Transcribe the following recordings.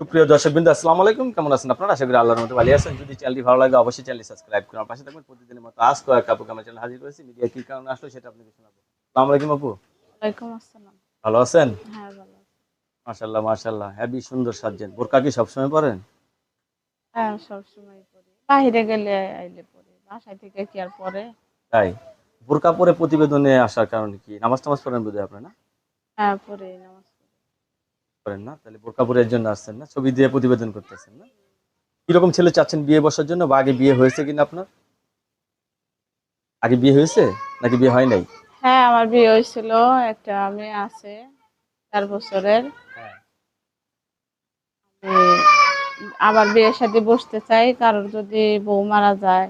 সুপ্রিয় দর্শক বিন্দু আসসালামু আলাইকুম। কেমন আছেন আপনারা? আশা করি আল্লাহর মতো ভালো আছেন। যদি চ্যানেলটি ভালো লাগে অবশ্যই চ্যানেলটি সাবস্ক্রাইব করুন। পাশে থাকবেন প্রতিদিনের মতো আজ কয়েক আপু আমার চ্যানেল হাজির করেছি মিডিয়া কি কারণে আসলো সেটা আপনাকে শোনাবো। আসসালামু আলাইকুম আপু। ওয়ালাইকুম আসসালাম। ভালো আছেন? হ্যাঁ ভালো আছি। মাশাল্লাহ মাশাল্লাহ হ্যাভি সুন্দর সাজছেন বোরকা কি সবসময় পরেন? হ্যাঁ সবসময় পড়ি বাইরে গেলে আইলে পড়ি বাসায় থেকে কি আর পরে? তাই? বোরকা পরে প্রতিবেদনে আসার কারণে কি? নামাজ টামাজ পড়েন বোধহয় আপনার না? হ্যাঁ পড়ি নামাজ। করেন না তাহলে বোরকা পরে জন্য আসছেন না ছবি দিয়ে প্রতিবেদন করতেছেন না। কীরকম ছেলে চাচ্ছেন বিয়ে বসার জন্য বা আগে বিয়ে হয়েছে কিনা আপনার? আগে বিয়ে হয়েছে নাকি বিয়ে হয় নাই? হ্যাঁ আমার বিয়ে হয়েছিল একটা মেয়ে আছে চার বছরের। আমি আবার বিয়ের সাথে বসতে চাই কারোর যদি বউ মারা যায়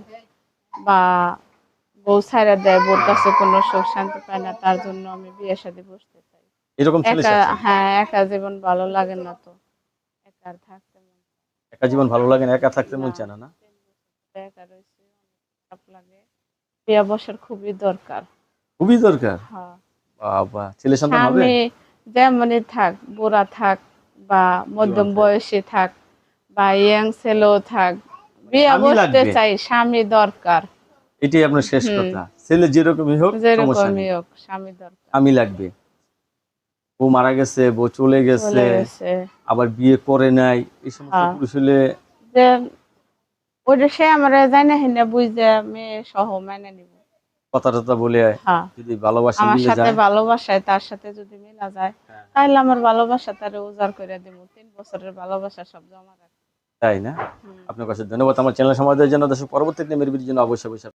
বা বউ ছাইরা দেয় বউর কাছে কোনো সুখ শান্তি পায় না তার জন্য আমি বিয়ের সাথে বসতে চাই। এরকম ছেলে হ্যাঁ একা জীবন ভালো লাগে না তো। একা থাকতে মন একা জীবন ভালো লাগে না একা থাকতে মন চায় না না? একা রয়েছে খারাপ লাগে। বিয়া বসার খুবই দরকার। খুবই দরকার? হ্যাঁ। বাবা ছেলে সন্তান হবে? স্বামী যেমনই থাক বুড়া থাক বা মধ্যম। বয়সী থাক বা ইয়াং ছেলেও থাক বিয়া বসতে চাই স্বামী দরকার। এটাই আপনার শেষ কথা। ছেলে যেরকমই হোক সমস্যা যেরকমই হোক স্বামী দরকার। আমি লাগবে। বউ মারা গেছে বউ চলে গেছে আবার বিয়ে করে নাই এই সমস্ত হ্যাঁ। পুরুষ হলে যে ওইটা সে আমার জানে হিনে বুঝতে মেয়ে সহ মেনে নিব। কথা টথা বলে হ্যাঁ। যদি ভালোবাসা আমার সাথে ভালোবাসায় তার সাথে যদি মিলা যায় হ্যাঁ। তাহলে আমার ভালোবাসা তারে উজাড় করে দিব। তিন বছরের ভালোবাসা সব জমা রাখব। তাই না। আপনার কাছে ধন্যবাদ। আমার চ্যানেল সমাজের জন্য দর্শক পরবর্তী জন্য অবশ্যই